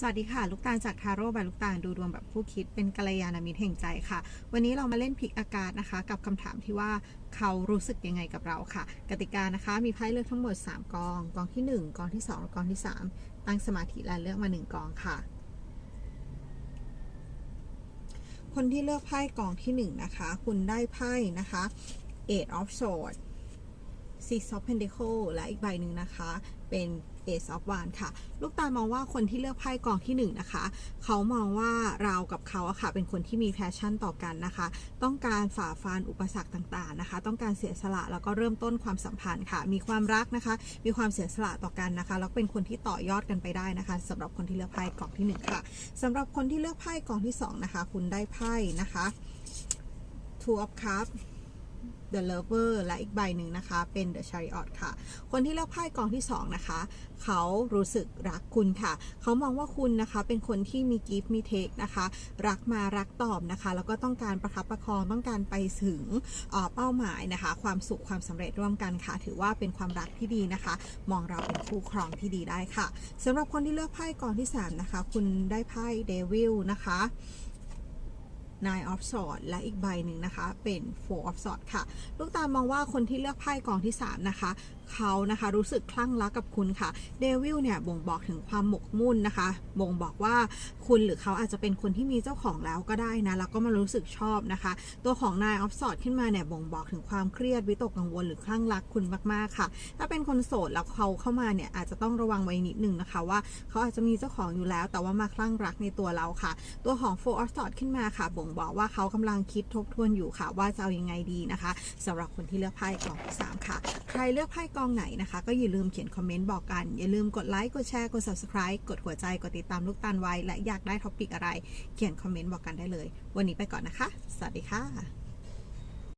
สวัสดีค่ะ ลูกตาลจากทาโร่บายลูกตาลดูดวงแบบผู้คิดเป็นกัลยาณมิตรแห่งใจค่ะ วันนี้เรามาเล่นพลิกอากาศนะคะ กับคำถามที่ว่าเขารู้สึกยังไงกับเราค่ะ กติกานะคะ มีไพ่เลือกทั้งหมด 3 กอง กองที่ 1 กองที่ 2 และกองที่ 3 ตั้งสมาธิและเลือกมา 1 กองค่ะ คนที่เลือกไพ่กองที่ 1 นะคะ คุณได้ไพ่นะคะ Eight of Swords Six of Pentacles และอีกใบหนึ่งนะคะ เป็น Ace of Wands ค่ะ ลูกตาลมองว่าคนที่เลือกไพ่กองที่1นะคะ เขามองว่าเรากับเขาอะค่ะ เป็นคนที่มีแพชชั่นต่อกันนะคะ ต้องการฝ่าฟันอุปสรรคต่างๆนะคะ ต้องการเสียสละแล้วก็เริ่มต้นความสัมพันธ์ค่ะ มีความรักนะคะ มีความเสียสละต่อกันนะคะ แล้วเป็นคนที่ต่อยอดกันไปได้นะคะสำหรับคนที่เลือกไพ่กองที่หนึ่งค่ะสำหรับคนที่เลือกไพ่กองที่สองนะคะ คุณได้ไพ่นะคะ Two of Cups The Lover และอีกใบหนึ่งนะคะเป็น The Chariot ค่ะ คนที่เลือกไพ่กองที่ 2 นะคะ เขารู้สึกรักคุณค่ะ เขามองว่าคุณนะคะเป็นคนที่มีกิฟต์มีเทคนะคะ รักมารักตอบนะคะ แล้วก็ต้องการประคับประคองต้องการไปถึงเป้าหมายนะคะ ความสุขความสำเร็จร่วมกันค่ะ ถือว่าเป็นความรักที่ดีนะคะ มองเราเป็นคู่ครองที่ดีได้ค่ะสำหรับคนที่เลือกไพ่กองที่ 3 นะคะ คุณได้ไพ่เดวิลนะคะ 9 of Swords และอีกใบหนึ่งนะคะเป็น Four of Swords ค่ะ ลูกตาลมองว่าคนที่เลือกไพ่กองที่ 3 นะคะ เขานะคะรู้สึกคลั่งรักกับคุณค่ะเดวิลเนี่ยบ่งบอกถึงความหมกมุ่นนะคะ บ่งบอกว่าคุณหรือเขาอาจจะเป็นคนที่มีเจ้าของแล้วก็ได้นะแล้วก็มารู้สึกชอบนะคะ ตัวของ Nine of Swords ขึ้นมาเนี่ยบ่งบอกถึงความเครียดวิตกกังวลหรือคลั่งรักคุณมากๆค่ะ ถ้าเป็นคนโสดแล้วเขาเข้ามาเนี่ยอาจจะต้องระวังไว้นิดนึงนะคะว่าเขาอาจจะมีเจ้าของอยู่แล้ว แต่ว่ามาคลั่งรักในตัวเราค่ะ ตัวของ Four of Swords ขึ้นมาค่ะ บ่งบอกว่าเขากำลังคิดทบทวนอยู่ค่ะ ว่าจะเอายังไงดีนะคะสำหรับคนที่เลือกไพ่กล่องที่สามค่ะ ใครเลือกไพ่กองไหนนะคะ ก็อย่าลืมเขียนคอมเมนต์บอกกัน อย่าลืมกดไลค์ กดแชร์ กด subscribe กดหัวใจ กดติดตามลูกตาลไว้ และอยากได้ท็อปิกอะไร เขียนคอมเมนต์บอกกันได้เลย วันนี้ไปก่อนนะคะ สวัสดีค่ะ